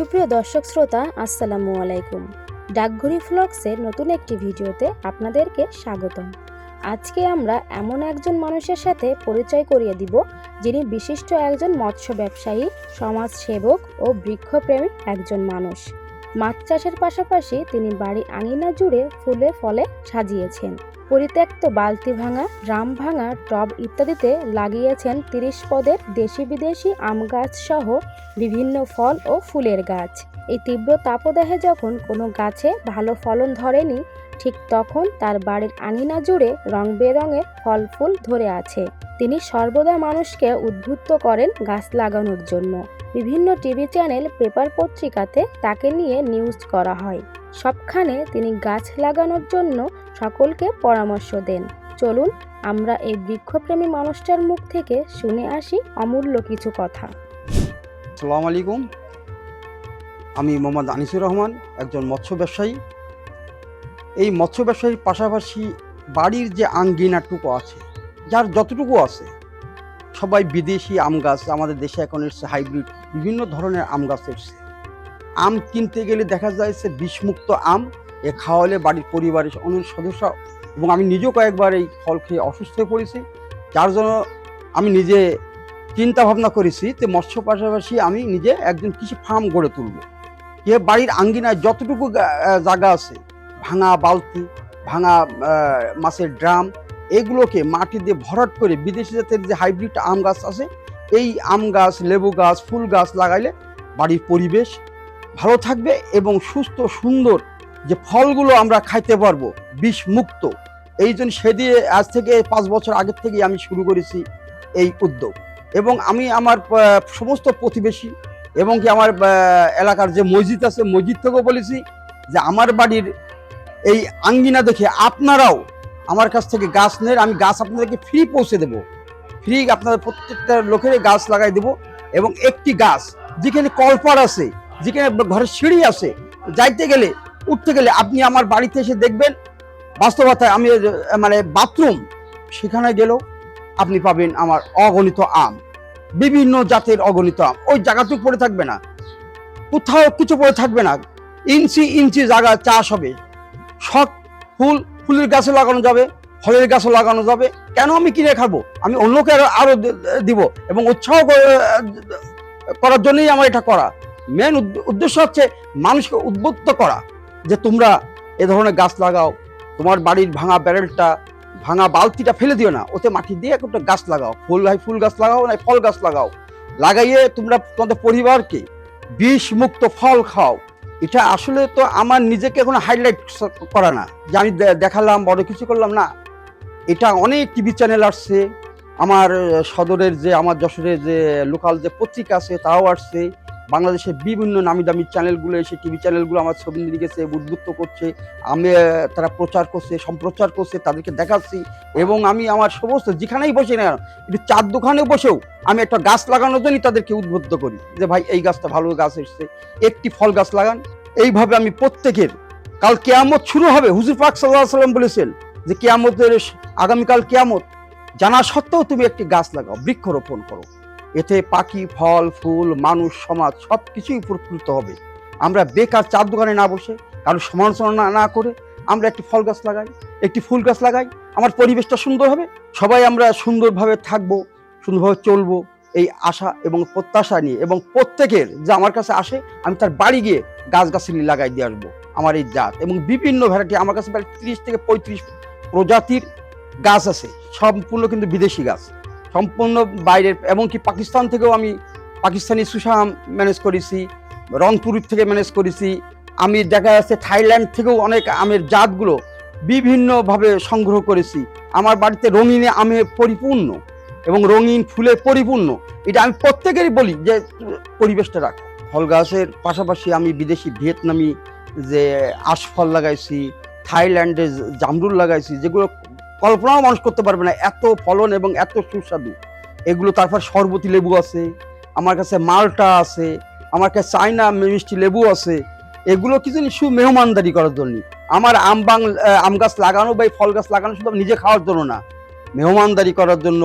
সুপ্রিয় দর্শক শ্রোতা, আসসালামু আলাইকুম। ডাকঘড়ি ফ্লক্সের নতুন একটি ভিডিওতে আপনাদেরকে স্বাগতম। আজকে আমরা এমন একজন মানুষের সাথে পরিচয় করিয়ে দিব, যিনি বিশিষ্ট একজন মৎস্য ব্যবসায়ী, সমাজসেবক ও বৃক্ষপ্রেমী একজন মানুষ। মাছ চাষের পাশাপাশি তিনি বাড়ি আঙিনা জুড়ে ফুলে ফলে সাজিয়েছেন। পরিত্যক্ত বালতি ভাঙা ড্রাম ভাঙা, টব ইত্যাদিতে লাগিয়েছেন তিরিশ পদের দেশি বিদেশি আম গাছ সহ বিভিন্ন ফল ও ফুলের গাছ। এই তীব্র তাপদাহে যখন কোনো গাছে ভালো ফলন ধরেনি, ঠিক তখন তার বাড়ির আঙিনা জুড়ে রং বেরঙের ফল ফুল ধরে আছে। তিনি সর্বদা মানুষকে উদ্বুদ্ধ করেন গাছ লাগানোর জন্য। বিভিন্ন টিভি চ্যানেল, পেপার পত্রিকাতে তাকে নিয়ে নিউজ করা হয়। সবখানে তিনি গাছ লাগানোর জন্য সকলকে পরামর্শ দেন। চলুন, আমরা এই বৃক্ষপ্রেমী মানুষটার মুখ থেকে শুনে আসি অমূল্য কিছু কথা। আসসালামু আলাইকুম। আমি মোহাম্মদ আনিসুর রহমান, একজন মৎস্য ব্যবসায়ী। এই মৎস্য ব্যবসায়ীর পাশাপাশি বাড়ির যে আঙ্গিনাটুকু আছে, যার যতটুকু আছে, সবাই বিদেশি আম গাছ, আমাদের দেশে এখন এসছে হাইব্রিড বিভিন্ন ধরনের আম গাছ এসছে। আম কিনতে গেলে দেখা যায় সে বিষমুক্ত আম এ খাওয়ালে বাড়ির পরিবারের অনেক সদস্য এবং আমি নিজেও কয়েকবার এই ফল খেয়ে অসুস্থ হয়ে পড়েছি। যার জন্য আমি নিজে চিন্তা ভাবনা করেছি যে মৎস্য পাশাপাশি আমি নিজে একজন কৃষি ফার্ম গড়ে তুলব। যে বাড়ির আঙ্গিনায় যতটুকু জায়গা আছে, ভাঙা বালতি, ভাঙা মাছের ড্রাম, এগুলোকে মাটি দিয়ে ভরাট করে বিদেশি জাতের যে হাইব্রিড আম গাছ আছে, এই আম গাছ, লেবু গাছ, ফুল গাছ লাগাইলে বাড়ির পরিবেশ ভালো থাকবে এবং সুস্থ, সুন্দর যে ফলগুলো আমরা খাইতে পারব, বিষ মুক্ত। এই জন্য সেদিকে আজ থেকে পাঁচ বছর আগের থেকেই আমি শুরু করেছি এই উদ্যোগ। এবং আমি আমার সমস্ত প্রতিবেশী এবং কি আমার এলাকার যে মসজিদ আছে, মসজিদ থেকেও বলেছি যে আমার বাড়ির এই আঙ্গিনা দেখে আপনারাও আমার কাছ থেকে গাছ নেন, আমি গাছ আপনাদেরকে ফ্রি পৌঁছে দেব। ফ্রি আপনাদের প্রত্যেকটা লোকের গাছ লাগাই দেব এবং একটি গাছ, যেখানে কলপার আছে যেখানে ঘরের সিঁড়ি আছে, যাইতে গেলে, উঠতে গেলে আপনি আমার বাড়িতে এসে দেখবেন, বাস্তবতায় আমি মানে বাথরুম, সেখানে গেলেও আপনি পাবেন আমার অগণিত আম। বিভিন্ন জাতের অগণিত আম। ওই জায়গাটুকু পড়ে থাকবে না। কোথাও কিছু পড়ে থাকবে না। ইঞ্চি ইঞ্চি জায়গা চাষ হবে। শখ, ফুল, ফুলের গাছে লাগানো যাবে, ফলের গাছও লাগানো যাবে। কেন আমি কিনে খাব? আমি অন্যকে আরও আরও দিব। এবং উৎসাহ করার জন্যই আমার এটা করা। মেন উদ্দেশ্য হচ্ছে মানুষকে উদ্বুদ্ধ করা যে তোমরা এ ধরনের গাছ লাগাও, তোমার বাড়ির ভাঙা ব্যারেলটা, ভাঙা বালতিটা ফেলে দিও না, ওতে মাটি দিয়ে একটা গাছ লাগাও। ফুল হয় ফুল গাছ লাগাও না ফল গাছ লাগাও। লাগাইয়ে তোমরা তোমাদের পরিবারকে বিষ মুক্ত ফল খাও। এটা আসলে তো আমার নিজেকে কোনো হাইলাইট করা না। যে আমি দেখালাম, বড় কিছু করলাম না। এটা অনেক টিভি চ্যানেল আসছে। আমার, সদরের যে, আমার যশোরের যে লোকাল যে পত্রিকা আছে তারাও আসছে। বাংলাদেশের বিভিন্ন নামি দামি চ্যানেলগুলো এসে, টিভি চ্যানেলগুলো আমার ছবি নিয়ে গেছে, উদ্বুদ্ধ করছে, আমি তারা প্রচার করছে, সম্প্রচার করছে, তাদেরকে দেখাচ্ছি এবং আমি আমার সমস্ত, যেখানেই বসে না একটু চার দোকানে বসেও আমি একটা গাছ লাগানোর জন্যই তাদেরকে উদ্বুদ্ধ করি যে, ভাই, এই গাছটা ভালো গাছ এসছে, একটি ফল গাছ লাগান। এইভাবে আমি প্রত্যেকের, কাল কেয়ামত শুরু হবে, হুজুর পাক সাল্লাহ সাল্লাম বলেছেন যে, কেয়ামতের আগামীকাল কেয়ামত, জানা সত্ত্বেও তুমি একটি গাছ লাগাও, বৃক্ষরোপণ করো। এতে পাখি, ফল, ফুল, মানুষ, সমাজ সব কিছুই উপকৃত হবে। আমরা বেকার চার দোকানে না বসে কারও সমালোচনা না- না করে আমরা একটি ফল গাছ লাগাই, একটি ফুল গাছ লাগাই, আমার পরিবেশটা সুন্দর হবে, সবাই আমরা সুন্দরভাবে থাকব, সুন্দরভাবে চলবো, এই আশা এবং প্রত্যাশা নিয়ে এবং প্রত্যেকের যে আমার কাছে আসে, আমি তার বাড়ি গিয়ে গাছগাছালি লাগাই দিয়ে আসব আমার এই জাত এবং বিভিন্ন ভ্যারাইটি আমার কাছে প্রায় তিরিশ থেকে পঁয়ত্রিশ প্রজাতির গাছ আছে, সম্পূর্ণ কিন্তু বিদেশি গাছ। সম্পূর্ণ বাইরের, এমনকি পাকিস্তান থেকেও আমি পাকিস্তানি আম ম্যানেজ করেছি, রংপুর থেকে ম্যানেজ করেছি। আমি দেখা যাচ্ছে থাইল্যান্ড থেকেও অনেক আমের জাতগুলো বিভিন্নভাবে সংগ্রহ করেছি। আমার বাড়িতে রঙিনে আমে পরিপূর্ণ এবং রঙিন ফুলে পরিপূর্ণ। এটা আমি প্রত্যেকেরই বলি যে, পরিবেশটা রাখ। ফল গাছের পাশাপাশি আমি বিদেশি ভিয়েতনামি যে আশফল লাগাইছি থাইল্যান্ডে জামরুল লাগাইছি, যেগুলো কল্পনাও মানুষ করতে পারবে না। এত ফলন এবং এত সুস্বাদু। এগুলো তারপর শরবতী লেবু আছে, আমার কাছে মালটা আছে, আমার কাছে চাইনা মিষ্টি লেবু আছে। এগুলো কিছু শু মেহমানদারি করার জন্য। আমার আম বাং আম গাছ লাগানো বা এই ফল গাছ লাগানো শুধু নিজে খাওয়ার জন্য না। মেহমানদারি করার জন্য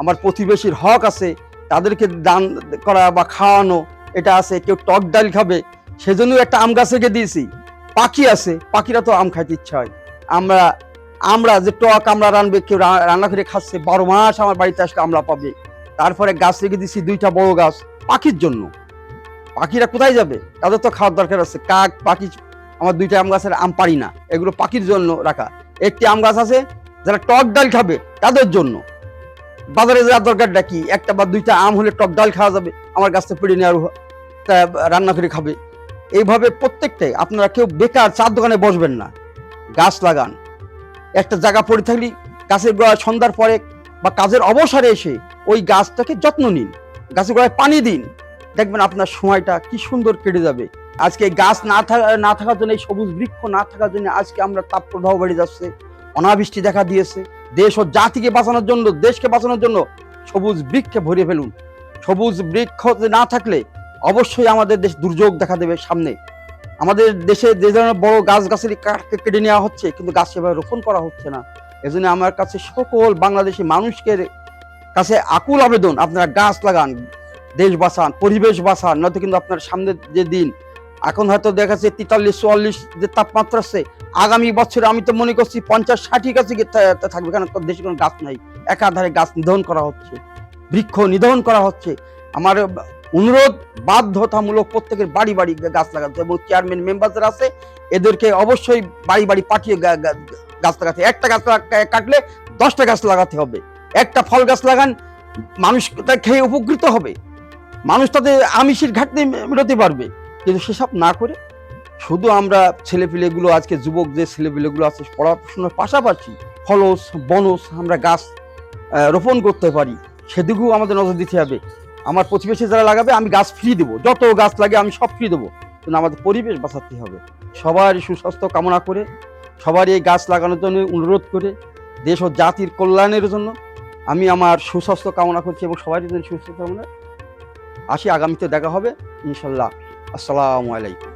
আমার প্রতিবেশীর হক আছে, তাদেরকে দান করা বা খাওয়ানো, এটা আছে। কেউ টক ডাল খাবে সেজন্য একটা আম গাছ দিয়েছি। পাখি আছে, পাখিরা তো আম খাইতে ইচ্ছা হয়। আমরা আমরা যে টক আমরা রানবে, কেউ রান্না করে খাচ্ছে, বারো মাস আমার বাড়িতে আসলে আমরা পাবে। তারপরে গাছ রেখে দিয়েছি দুইটা বড় গাছ পাখির জন্য। পাখিরা কোথায় যাবে? তাদের তো খাওয়ার দরকার আছে। কাক, পাখি, আমার দুইটা আম গাছের আম পারি না। এগুলো পাখির জন্য রাখা। একটি আম গাছ আছে, যারা টক ডাল খাবে, তাদের জন্য। বাজারে যাওয়ার দরকারটা কি? একটা বা দুইটা আম হলে টক ডাল খাওয়া যাবে, আমার গাছটা পেড়ে নেওয়ার রান্না করে খাবে। এইভাবে প্রত্যেকটাই আপনারা কেউ বেকার চার দোকানে বসবেন না। গাছ লাগান। একটা জায়গা পড়ে থাকলে, গাছের গোড়ায় সন্ধ্যার পরে বা কাজের অবসরে এসে ওই গাছটাকে যত্ন নিন। গাছের গোড়ায় পানি দিন। দেখবেন আপনার সময়টা কি সুন্দর কেটে যাবে। আজকে গাছ না থাকা, না থাকার জন্য, এই সবুজ বৃক্ষ না থাকার জন্য আজকে আমরা তাপ প্রবাহ বেড়ে যাচ্ছে, অনাবৃষ্টি দেখা দিয়েছে। দেশ ও জাতিকে বাঁচানোর জন্য, দেশকে বাঁচানোর জন্য সবুজ বৃক্ষে ভরিয়ে ফেলুন। সবুজ বৃক্ষ না থাকলে অবশ্যই আমাদের দেশ দুর্যোগ দেখা দেবে সামনে। আমাদের দেশে যে ধরনের বড় গাছ গাছের কেটে নেওয়া হচ্ছে, কিন্তু গাছ সেভাবে রোপণ করা হচ্ছে না। এজন্য আমার কাছে সকল বাংলাদেশি মানুষকে কাছে আকুল আবেদন, আপনারা গাছ লাগান, দেশ বাঁচান, পরিবেশ বাঁচান, নয়তো কিন্তু আপনার সামনের যে দিন, এখন হয়তো দেখা যাচ্ছে তেতাল্লিশ, চুয়াল্লিশ যে তাপমাত্রা আছে, আগামী বছরে আমি তো মনে করছি পঞ্চাশ ষাটি কাছে থাকবে, কারণ দেশে কোনো গাছ নাই। একাধারে গাছ নিধন করা হচ্ছে, বৃক্ষ নিধন করা হচ্ছে। আমার অনুরোধ, বাধ্যতামূলক প্রত্যেকের বাড়ি বাড়ি গাছ লাগাতে এবং চেয়ারম্যান মেম্বার আছে, এদেরকে অবশ্যই বাড়ি বাড়ি পাঠিয়ে গাছ লাগাতে একটা গাছ কাটলে দশটা গাছ লাগাতে হবে। একটা ফল গাছ লাগান, মানুষ তা খেয়ে উপকৃত হবে। মানুষ তাদের আমিষের ঘাটতি মেটাতে পারবে। কিন্তু সেসব না করে শুধু আমরা ছেলেপিলেগুলো, আজকে যুবক যে ছেলেপিলেগুলো আছে, পড়াশোনার পাশাপাশি ফলস, বনস আমরা গাছ রোপণ করতে পারি, সেদিকেও আমাদের নজর দিতে হবে। আমার প্রতিবেশী যারা লাগাবে, আমি গাছ ফ্রি দেবো। যত গাছ লাগে, আমি সব ফ্রি দেবো। কিন্তু আমাদের পরিবেশ বাঁচাতে হবে। সবার সুস্বাস্থ্য কামনা করে সবার এই গাছ লাগানোর জন্য অনুরোধ করে, দেশ ও জাতির কল্যাণের জন্য আমি আমার সুস্বাস্থ্য কামনা করছি এবং সবারই জন্য সুস্বাস্থ্য কামনা। আসি, আগামীতে দেখা হবে। ইনশাল্লাহ। আসসালামু আলাইকুম।